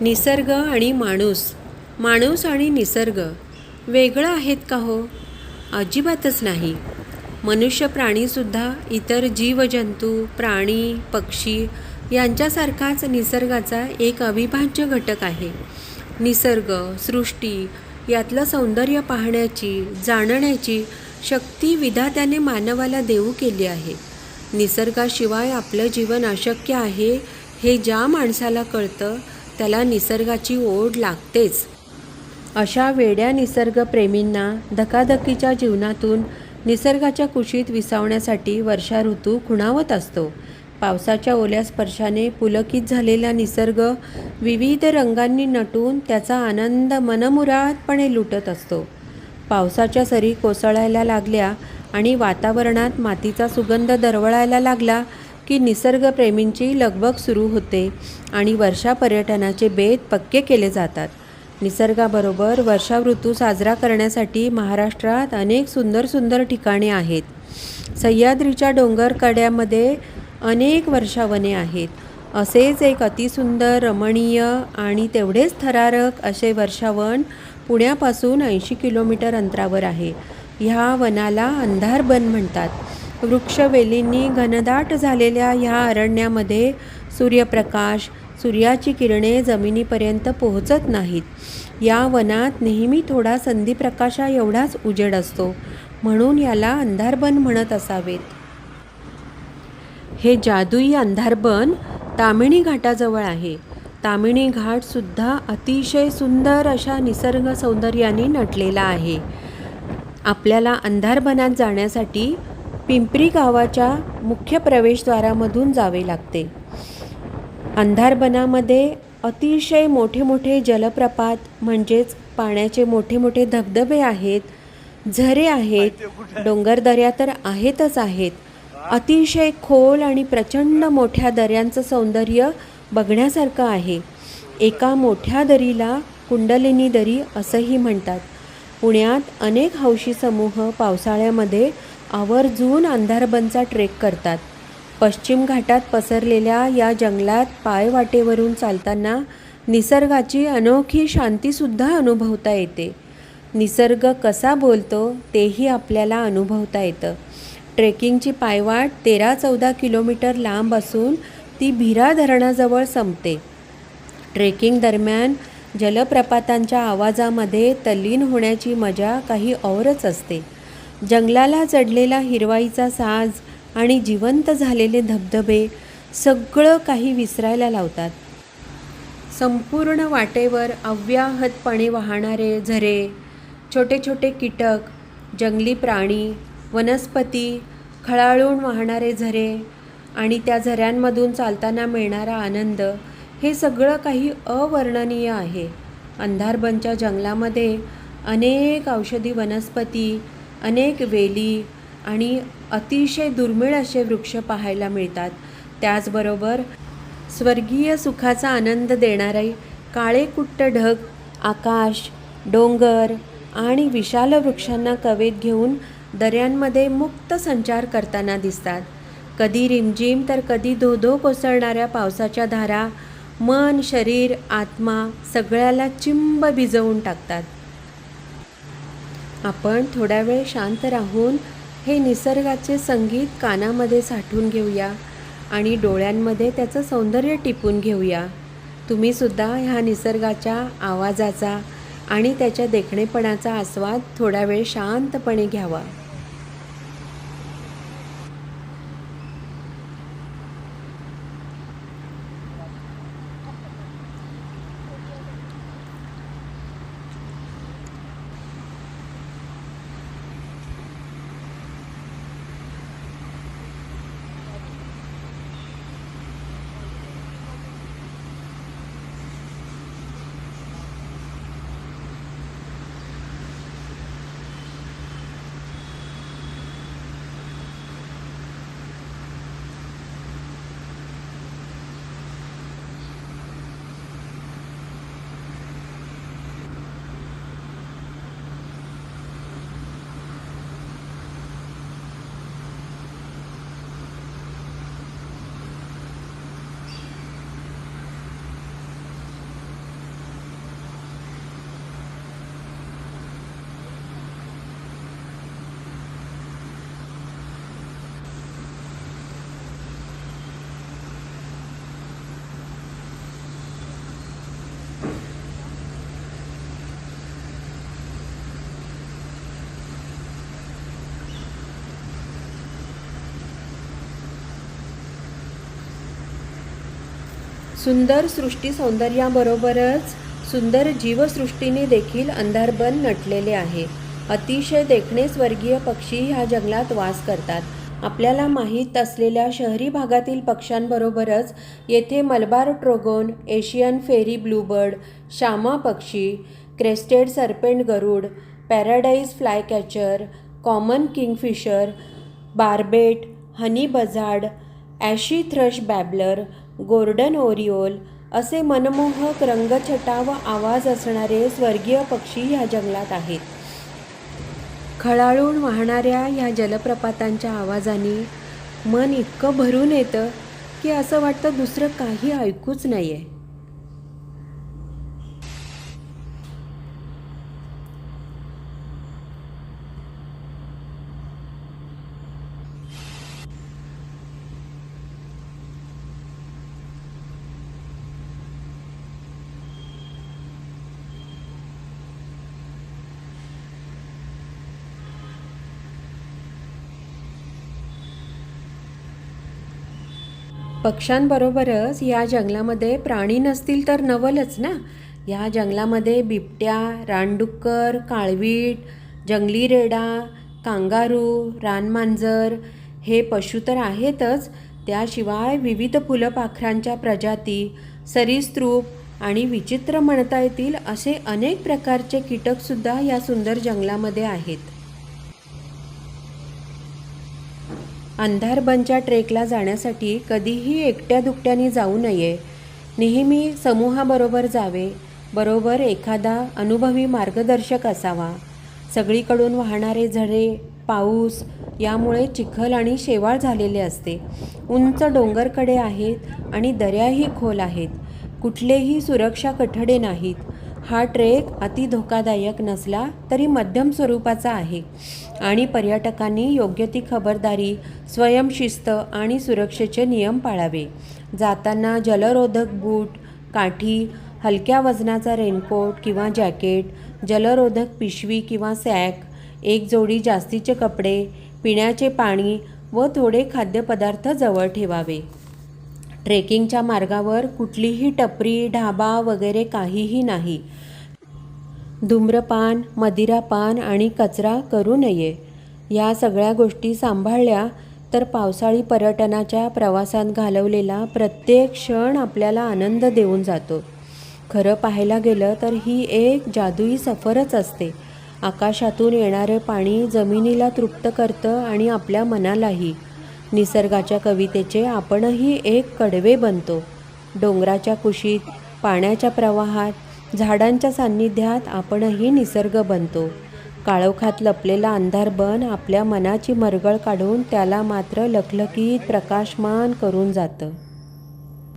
निसर्ग आणि माणूस. माणूस आणि निसर्ग. वेगळं आहेत का हो? अजिबातच नाही. मनुष्य प्राणीसुद्धा इतर जीवजंतू प्राणी पक्षी यांच्यासारखाच निसर्गाचा एक अविभाज्य घटक आहे. निसर्ग सृष्टी यातलं सौंदर्य पाहण्याची जाणण्याची शक्ती विधात्याने मानवाला देऊ केली आहे. निसर्गाशिवाय आपलं जीवन अशक्य आहे हे ज्या माणसाला कळतं त्याला निसर्गाची ओढ लागतेच. अशा वेड्या निसर्गप्रेमींना धकाधकीच्या जीवनातून निसर्गाच्या कुशीत विसावण्यासाठी वर्षा ऋतू खुणावत असतो. पावसाच्या ओल्या स्पर्शाने पुलकित झालेला निसर्ग विविध रंगांनी नटून त्याचा आनंद मनमुरादपणे लुटत असतो. पावसाच्या सरी कोसळायला लागल्या आणि वातावरणात मातीचा सुगंध दरवळायला लागला की निसर्गप्रेमींची लगबग सुरू होते आणि वर्षा पर्यटनाचे बेत पक्के केले जातात. निसर्गाबरोबर वर्षा ऋतू साजरा करण्यासाठी महाराष्ट्रात अनेक सुंदर सुंदर ठिकाणे आहेत. सह्याद्रीच्या डोंगरकड्यामध्ये अनेक वर्षावने आहेत. असेच एक अतिसुंदर रमणीय आणि तेवढेच थरारक असे वर्षावन पुण्यापासून ऐंशी किलोमीटर अंतरावर आहे. ह्या वनाला अंधार बन म्हणतात. वृक्षवेलींनी घनदाट झालेल्या ह्या अरण्यामध्ये सूर्यप्रकाश सूर्याची किरणे जमिनीपर्यंत पोहोचत नाहीत. या वनात नेहमी थोडा संधीप्रकाशा एवढाच उजेड असतो म्हणून याला अंधारबन म्हणत असावेत. हे जादुई अंधारबन तामिणी घाटाजवळ आहे. तामिणी घाटसुद्धा अतिशय सुंदर अशा निसर्ग सौंदर्याने नटलेला आहे. आपल्याला अंधारबनात जाण्यासाठी पिंपरी गावाच्या मुख्य प्रवेशद्वारामधून जावे लागते. अंधारबनामध्ये अतिशय मोठे मोठे जलप्रपात म्हणजेच पाण्याचे मोठे मोठे धबधबे आहेत झरे आहेत डोंगरदऱ्या तर आहेतच आहेत. अतिशय खोल आणि प्रचंड मोठ्या दऱ्यांचं सौंदर्य बघण्यासारखं आहे. एका मोठ्या दरीला कुंडलिनी दरी असंही म्हणतात. पुण्यात अनेक हौशी समूह पावसाळ्यामध्ये आवर्जून अंधारबनचा ट्रेक करतात. पश्चिम घाटात पसरलेल्या या जंगलात पायवाटेवरून चालताना निसर्गाची अनोखी शांतीसुद्धा अनुभवता येते. निसर्ग कसा बोलतो तेही आपल्याला अनुभवता येतं. ट्रेकिंगची पायवाट तेरा चौदा किलोमीटर लांब असून ती भिरा धरणाजवळ संपते. ट्रेकिंग दरम्यान जलप्रपातांच्या आवाजामध्ये तल्लीन होण्याची मजा काही औरच असते. जंगलाला चढलेला हिरवाईचा साज आणि जिवंत झालेले धबधबे सगळं काही विसरायला लावतात. संपूर्ण वाटेवर अव्याहतपणे वाहणारे झरे छोटे छोटे कीटक जंगली प्राणी वनस्पती खळाळून वाहणारे झरे आणि त्या झऱ्यांमधून चालताना मिळणारा आनंद हे सगळं काही अवर्णनीय आहे. अंधारबनच्या जंगलामध्ये अनेक औषधी वनस्पती अनेक वेली आणि अतिशय दुर्मिळ असे वृक्ष पाहायला मिळतात. त्याचबरोबर स्वर्गीय सुखाचा आनंद देणारे काळेकुट्ट ढग आकाश डोंगर आणि विशाल वृक्षांना कवेत घेऊन दऱ्यांमध्ये मुक्त संचार करताना दिसतात. कधी रिमझिम तर कधी धोधो कोसळणाऱ्या पावसाच्या धारा मन शरीर आत्मा सगळ्याला चिंब भिजवून टाकतात. आपण थोड्या वेळ शांत राहून हे निसर्गाचे संगीत कानामध्ये साठवून घेऊया आणि डोळ्यांमध्ये त्याचं सौंदर्य टिपून घेऊया. तुम्हीसुद्धा ह्या निसर्गाच्या आवाजाचा आणि त्याच्या देखणेपणाचा आस्वाद थोडा वेळ शांतपणे घ्यावा. सुंदर सृष्टी सौंदर्याबरोबरच सुंदर जीवसृष्टीने देखील अंधारबन नटलेले आहे. अतिशय देखणे स्वर्गीय पक्षी ह्या जंगलात वास करतात. आपल्याला माहीत असलेल्या शहरी भागातील पक्ष्यांबरोबरच येथे Malabar trogon Asian fairy bluebird Shyama पक्षी क्रेस्टेड सर्पेंट गरुड paradise flycatcher common kingfisher barbet honey buzzard ashy thrush babbler golden oriole असे मनमोहक रंगछटा व आवाज असणारे स्वर्गीय पक्षी ह्या जंगलात आहेत. खळाळून वाहणाऱ्या ह्या जलप्रपातांच्या आवाजाने मन इतकं भरून येतं की असं वाटतं दुसरं काही ऐकूच नाही आहे पक्ष्यांबरोबरच या जंगलामध्ये प्राणी नसतील तर नवलच ना? या जंगलामध्ये बिबट्या रानडुक्कर काळवीट जंगली रेडा कांगारू रानमांजर हे पशु तर आहेतच. त्याशिवाय विविध फुलपाखरांच्या प्रजाती सरीसृप आणि विचित्र म्हणता येतील असे अनेक प्रकारचे कीटकसुद्धा या सुंदर जंगलामध्ये आहेत. अंधारबनच्या ट्रेकला जाण्यासाठी कधीही एकट्या दुकट्याने जाऊ नये. नेहमी समूहाबरोबर जावे बरोबर एखादा अनुभवी मार्गदर्शक असावा. सगळीकडून वाहणारे झरे पाऊस यामुळे चिखल आणि शेवाळ झालेले असते. उंच डोंगरकडे आहेत आणि दऱ्याही खोल आहेत. कुठलेही सुरक्षा कठडे नाहीत. हा ट्रेक अति धोकादायक नसला तरी मध्यम स्वरूपाचा आहे आणि पर्यटकांनी योग्य ती खबरदारी स्वयंशिस्त आणि सुरक्षेचे नियम पाळावे. जाताना जलरोधक बूट काठी हलक्या वजनाचा रेनकोट किंवा जॅकेट जलरोधक पिशवी किंवा सॅक एक जोडी जास्तीचे कपडे पिण्याचे पाणी व थोडे खाद्यपदार्थ जवळ ठेवावे. ट्रेकिंगच्या मार्गावर कुठलीही टपरी ढाबा वगैरे काहीही नाही. धूम्रपान मदिरापान आणि कचरा करू नये. या सगळ्या गोष्टी सांभाळल्या तर पावसाळी पर्यटनाच्या प्रवासात घालवलेला प्रत्येक क्षण आपल्याला आनंद देऊन जातो. खरं पाहायला गेलं तर ही एक जादुई सफरच असते. आकाशातून येणारे पाणी जमिनीला तृप्त करतं आणि आपल्या मनालाही. निसर्गाच्या कवितेचे आपणही एक कडवे बनतो. डोंगराच्या कुशीत पाण्याच्या प्रवाहात झाडांच्या सान्निध्यात आपणही निसर्ग बनतो. काळोखात लपलेला अंधार बन आपल्या मनाची मरगळ काढून त्याला मात्र लखलखीत प्रकाशमान करून जातं.